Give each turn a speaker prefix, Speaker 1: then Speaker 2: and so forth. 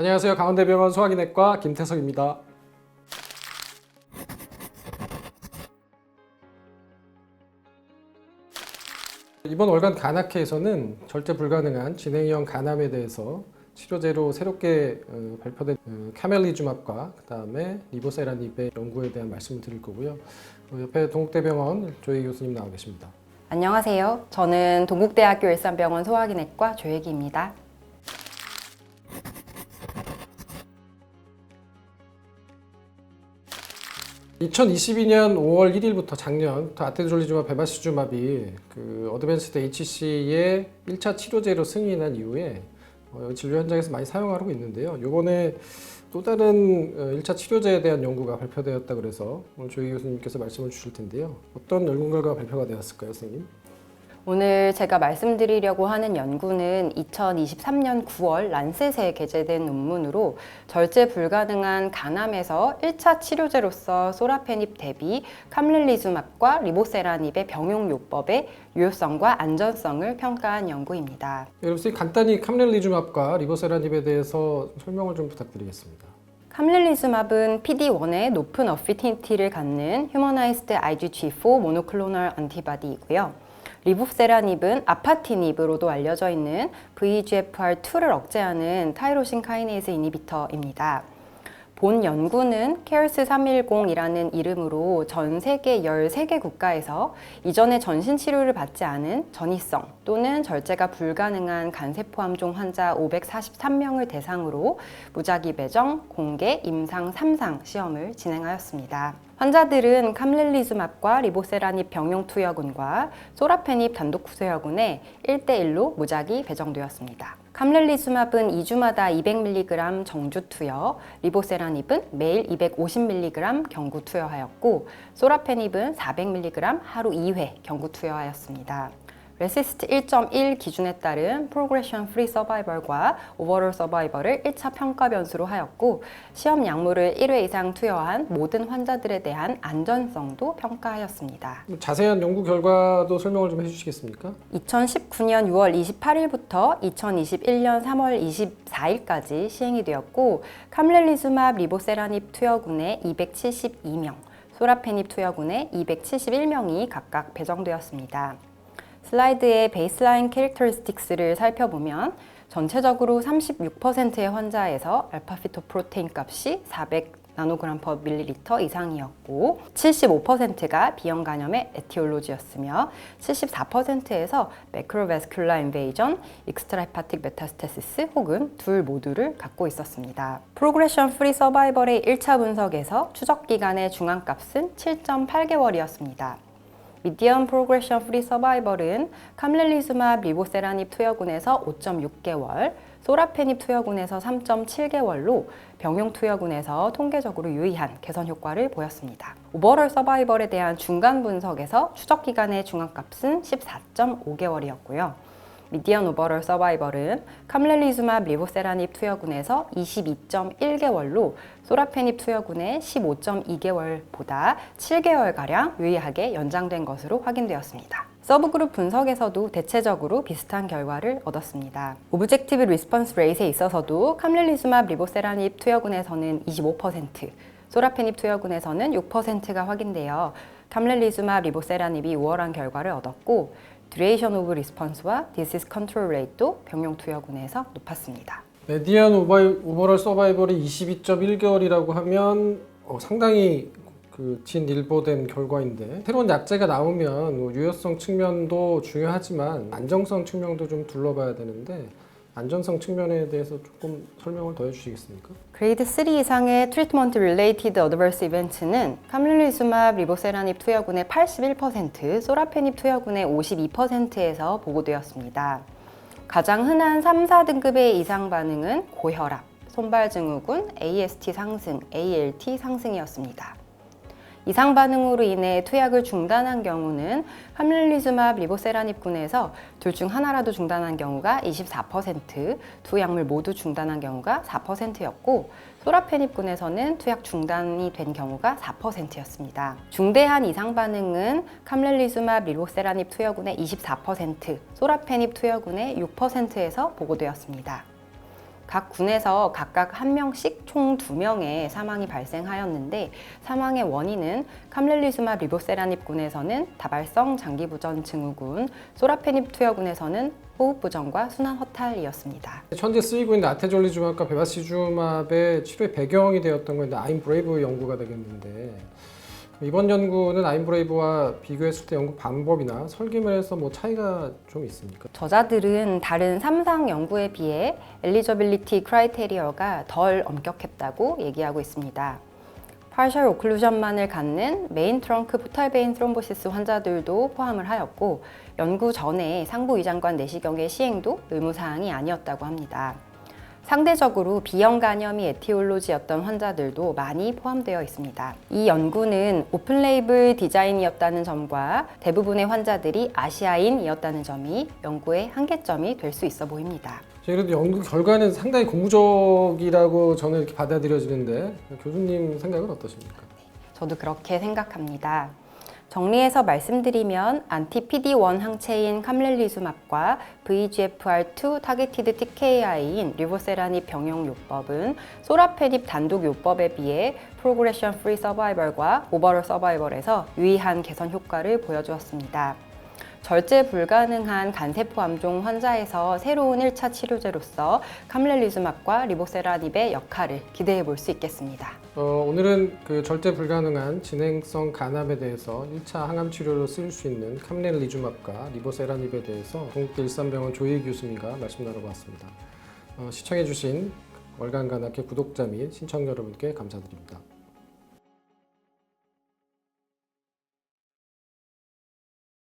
Speaker 1: 안녕하세요. 강원대병원 소화기내과 김태석입니다. 이번 월간 간학회에서는 절대 불가능한 진행형 간암에 대해서 치료제로 새롭게 어, 발표된 어, 카멜리주맙과 그 다음에 리보세라닙의 연구에 대한 말씀을 드릴 거고요. 어, 옆에 동국대병원 조혜 교수님 나와 계십니다.
Speaker 2: 안녕하세요. 저는 동국대학교 일산병원 소화기내과 조혜기입니다.
Speaker 1: (2022년 5월 1일부터 작년부터 아테졸리주맙 베바시주맙이 그 어드밴스드 HC의 1차 치료제로 승인한 이후에 어, 진료 현장에서 많이 사용하고 있는데요. 요번에 또 다른 어, 1차 치료제에 대한 연구가 발표되었다 그래서 오늘 조희 교수님께서 말씀을 주실 텐데요. 어떤 연구 결과가 발표가 되었을까요, 선생님?
Speaker 2: 오늘 제가 말씀드리려고 하는 연구는 2023년 9월 란셋에 게재된 논문으로 절제 불가능한 간암에서 1차 치료제로서 소라페닙 대비 캄렐리주맙과 리보세라닙의 병용 요법의 유효성과 안전성을 평가한 연구입니다.
Speaker 1: 여러분, 선생님 간단히 카멜리주맙과 리보세라닙에 대해서 설명을 좀 부탁드리겠습니다.
Speaker 2: 캄렐리즈맙은 PD1의 높은 어피니티를 갖는 휴머나이스드 IgG4 모노클로널 안티바디이고요. 리부세라닙은 아파티닙으로도 알려져 있는 VEGFR2를 억제하는 타이로신 카이네이즈 이니비터입니다. 본 연구는 케어스 310이라는 이름으로 전 세계 13개 국가에서 이전에 전신 치료를 받지 않은 전이성 또는 절제가 불가능한 간세포암종 환자 543명을 대상으로 무작위 배정, 공개, 임상 3상 시험을 진행하였습니다. 환자들은 캄렐리즈맙과 리보세라닙 병용 투여군과 소라페닙 단독 투여군에 1대1로 무작위 배정되었습니다. 캄렐리즈맙은 2주마다 200mg 정주 투여, 리보세라닙은 매일 250mg 경구 투여하였고, 소라페닙은 400mg 하루 2회 경구 투여하였습니다. 레시스트 1.1 기준에 따른 프로그레션 프리 서바이벌과 오버롤 서바이벌을 1차 평가 변수로 하였고 시험 약물을 1회 이상 투여한 모든 환자들에 대한 안전성도 평가하였습니다.
Speaker 1: 자세한 연구 결과도 설명을 좀 해주시겠습니까?
Speaker 2: 2019년 6월 28일부터 2021년 3월 24일까지 시행이 되었고 캄렐리즈맙 리보세라닙 투여군에 272명, 소라페닙 투여군에 271명이 각각 배정되었습니다. 슬라이드의 베이스라인 캐릭터리스틱스를 살펴보면 전체적으로 36%의 환자에서 알파피토 프로테인 값이 400 나노그램 퍼 밀리리터 이상이었고 75%가 비형 간염의 에티올로지였으며 74%에서 매크로베스큘라 인베이전, 익스트라헤파틱 메타스테시스 혹은 둘 모두를 갖고 있었습니다. 프로그레션 프리 서바이벌의 1차 분석에서 추적 기간의 중앙값은 7.8개월이었습니다. 미디엄 프로그레션 프리 서바이벌은 캄렐리즈맙 리보세라닙 투여군에서 5.6개월, 소라페닙 투여군에서 3.7개월로 병용 투여군에서 통계적으로 유의한 개선 효과를 보였습니다. 오버럴 서바이벌에 대한 중간 분석에서 추적 기간의 중앙값은 14.5개월이었고요. 미디언 오버럴 서바이벌은 캄렐리즈맙 리보세라닙 투여군에서 22.1개월로 소라페닙 투여군의 15.2개월보다 7개월가량 유의하게 연장된 것으로 확인되었습니다. 서브그룹 분석에서도 대체적으로 비슷한 결과를 얻었습니다. 오브젝티브 리스폰스 레이트에 있어서도 캄렐리즈맙 리보세라닙 투여군에서는 25%, 소라페닙 투여군에서는 6%가 확인되어 캄렐리즈맙 리보세라닙이 우월한 결과를 얻었고 듀레이션 오브 리스폰스와 디시스 컨트롤 레이트도 병용 투여군에서 높았습니다.
Speaker 1: 메디안 오바이, 오버럴 서바이벌이 22.1개월이라고 하면 어, 상당히 그 진일보된 결과인데 새로운 약제가 나오면 뭐 유효성 측면도 중요하지만 안정성 측면도 좀 둘러봐야 되는데 안전성 측면에 대해서 조금 설명을 더 해주시겠습니까?
Speaker 2: 그레이드 3 이상의 트리트먼트 릴레이티드 어드버스 이벤트는 캄릴리수맙 리보세라닙 투여군의 81%, 소라페닙 투여군의 52%에서 보고되었습니다. 가장 흔한 3, 4등급의 이상 반응은 고혈압, 손발 증후군, AST 상승, ALT 상승이었습니다. 이상 반응으로 인해 투약을 중단한 경우는 함릴리즈맙 리보세라닙군에서 둘 중 하나라도 중단한 경우가 24%, 두 약물 모두 중단한 경우가 4%였고 소라페닙군에서는 투약 중단이 된 경우가 4%였습니다. 중대한 이상 반응은 캄렐리즈맙 리보세라닙 투여군의 24%, 소라페닙 투여군의 6%에서 보고되었습니다. 각 군에서 각각 한 명씩 총 두 명의 사망이 발생하였는데 사망의 원인은 캄렐리수마 리보세라닙 군에서는 다발성 장기부전 증후군, 소라페닙 투여군에서는 호흡 부전과 순환 허탈이었습니다.
Speaker 1: 현재 쓰이고 있는 아테졸리주맙과 베바시주맙의 치료의 배경이 되었던 건 아임브레이브 연구가 되겠는데 이번 연구는 아임브레이브와 비교했을 때 연구 방법이나 설계면에서 뭐 차이가 좀 있습니까?
Speaker 2: 저자들은 다른 3상 연구에 비해 엘리저빌리티 크라이테리어가 덜 엄격했다고 얘기하고 있습니다. 파셜 오클루전만을 갖는 메인 트렁크 포탈베인 트롬보시스 환자들도 포함을 하였고 연구 전에 상부 이장관 내시경의 시행도 의무사항이 아니었다고 합니다. 상대적으로 B형 간염이 에티올로지였던 환자들도 많이 포함되어 있습니다. 이 연구는 오픈 레이블 디자인이었다는 점과 대부분의 환자들이 아시아인이었다는 점이 연구의 한계점이 될 수 있어 보입니다.
Speaker 1: 그래도 연구 결과는 상당히 고무적이라고 저는 이렇게 받아들여지는데 교수님 생각은 어떠십니까?
Speaker 2: 저도 그렇게 생각합니다. 정리해서 말씀드리면 안티-PD-1 항체인 캄렐리수맙과 VEGFR2 타겟티드 TKI인 리보세라닙 병용 요법은 소라페닙 단독 요법에 비해 프로그레션 프리 서바이벌과 오버롤 서바이벌에서 유의한 개선 효과를 보여주었습니다. 절제 불가능한 간세포 암종 환자에서 새로운 1차 치료제로서 캄렐리수맙과 리보세라닙의 역할을 기대해 볼 수 있겠습니다.
Speaker 1: 어, 오늘은 그 절대 불가능한 진행성 간암에 대해서 1차 항암 치료로 쓰일 수 있는 캄렐리주맙과 리보세라닙에 대해서 동국대 일산병원 조희 교수님과 말씀 나눠봤습니다. 어, 시청해주신 월간 간학회 구독자 및 신청 여러분께 감사드립니다.